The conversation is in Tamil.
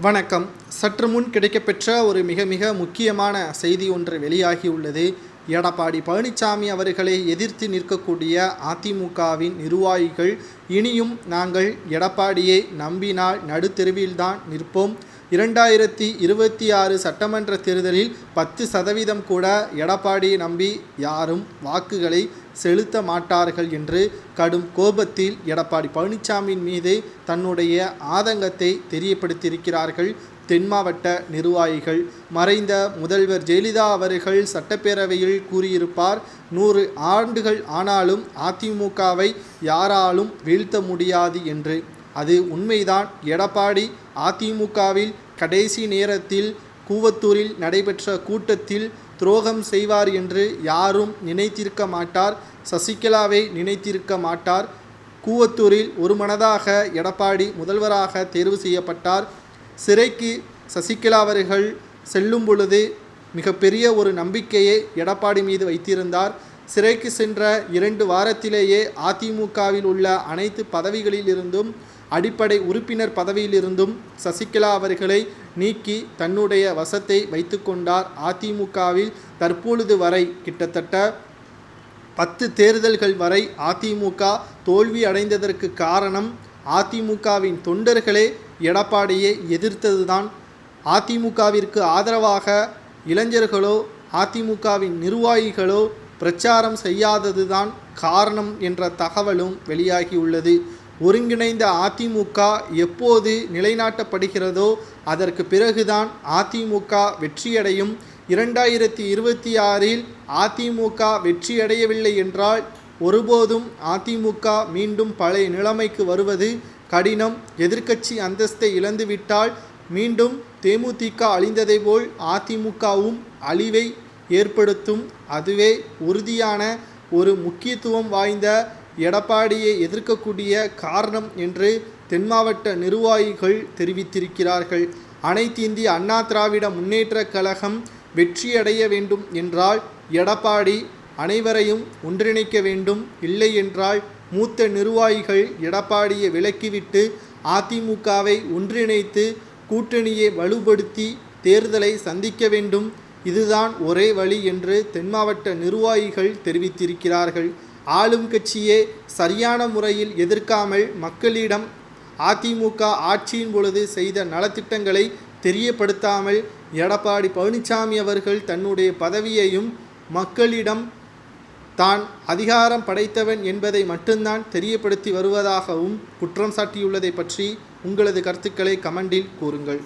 வணக்கம். சற்று முன் கிடைக்கப்பெற்ற ஒரு மிக மிக முக்கியமான செய்தி ஒன்று வெளியாகியுள்ளது. எடப்பாடி பழனிசாமி அவர்களை எதிர்த்து நிற்கக்கூடிய அதிமுகவின் நிர்வாகிகள் இனியும் நாங்கள் எடப்பாடியை நம்பினால் நடுத்தெருவில்தான் நிற்போம். இரண்டாயிரத்தி இருபத்தி ஆறு சட்டமன்ற தேர்தலில் பத்து சதவீதம் கூட எடப்பாடியை நம்பி யாரும் வாக்குகளை செலுத்த மாட்டார்கள் என்று கடும் கோபத்தில் எடப்பாடி பழனிசாமியின் மீது தன்னுடைய ஆதங்கத்தை தெரியப்படுத்தியிருக்கிறார்கள் தென் மாவட்ட நிர்வாகிகள். மறைந்த முதல்வர் ஜெயலலிதா அவர்கள் சட்டப்பேரவையில் கூறியிருப்பார் நூறு ஆண்டுகள் ஆனாலும் அதிமுகவை யாராலும் வீழ்த்த முடியாது என்று. அது உண்மைதான். எடப்பாடி அதிமுகவில் கடைசி நேரத்தில் கூவத்தூரில் நடைபெற்ற கூட்டத்தில் துரோகம் செய்வார் என்று யாரும் நினைத்திருக்க மாட்டார். சசிகலாவை நினைத்திருக்க மாட்டார். கூவத்தூரில் ஒரு மனதாக எடப்பாடி முதல்வராக தேர்வு செய்யப்பட்டார். சிறைக்கு சசிகலா அவர்கள் செல்லும் பொழுது மிகப்பெரிய ஒரு நம்பிக்கையை எடப்பாடி மீது வைத்திருந்தார். சிறைக்கு சென்ற இரண்டு வாரத்திலேயே அதிமுகவில் உள்ள அனைத்து பதவிகளிலிருந்தும் அடிப்படை உறுப்பினர் பதவியிலிருந்தும் சசிகலா அவர்களை நீக்கி தன்னுடைய வசத்தை வைத்துக்கொண்டார். அதிமுகவில் தற்பொழுது வரை கிட்டத்தட்ட பத்து தேர்தல்கள் வரை அதிமுக தோல்வி அடைந்ததற்கு காரணம் அதிமுகவின் தொண்டர்களே எடப்பாடியை எதிர்த்ததுதான். அதிமுகவிற்கு ஆதரவாக இளைஞர்களோ அதிமுகவின் நிர்வாகிகளோ பிரச்சாரம் செய்யாததுதான் காரணம் என்ற தகவலும் வெளியாகியுள்ளது. ஒருங்கிணைந்த அதிமுக எப்போது நிலைநாட்டப்படுகிறதோ அதற்கு பிறகுதான் அதிமுக வெற்றியடையும். இரண்டாயிரத்தி இருபத்தி ஆறில் அதிமுக வெற்றியடையவில்லை என்றால் ஒருபோதும் அதிமுக மீண்டும் பழைய நிலைமைக்கு வருவது கடினம். எதிர்க்கட்சி அந்தஸ்தை இழந்துவிட்டால் மீண்டும் தேமுதிக அழிந்ததை போல் அதிமுகவும் அழிவை ஏற்படுத்தும். அதுவே உறுதியான ஒரு முக்கியத்துவம் வாய்ந்த எடப்பாடியை எதிர்க்கக்கூடிய காரணம் என்று தென் மாவட்ட நிர்வாகிகள் தெரிவித்திருக்கிறார்கள். அனைத்து இந்திய அண்ணா திராவிட முன்னேற்ற கழகம் வெற்றியடைய வேண்டும் என்றால் எடப்பாடி அனைவரையும் ஒன்றிணைக்க வேண்டும். இல்லை என்றால் மூத்த நிர்வாகிகள் எடப்பாடியை விலக்கிவிட்டு அதிமுகவை ஒன்றிணைத்து கூட்டணியை வலுப்படுத்தி தேர்தலை சந்திக்க வேண்டும். இதுதான் ஒரே வழி என்று தென் மாவட்ட நிர்வாகிகள் தெரிவித்திருக்கிறார்கள். ஆளும் கட்சியே சரியான முறையில் எதிர்க்காமல் மக்களிடம் அதிமுக ஆட்சியின் பொழுது செய்த நலத்திட்டங்களை தெரியப்படுத்தாமல் எடப்பாடி பழனிசாமி அவர்கள் தன்னுடைய பதவியையும் மக்களிடம் தான் அதிகாரம் படைத்தவன் என்பதை மட்டும்தான் தெரியப்படுத்தி வருவதாகவும் குற்றம் சாட்டியுள்ளதை பற்றி உங்களது கருத்துக்களை கமெண்டில் கூறுங்கள்.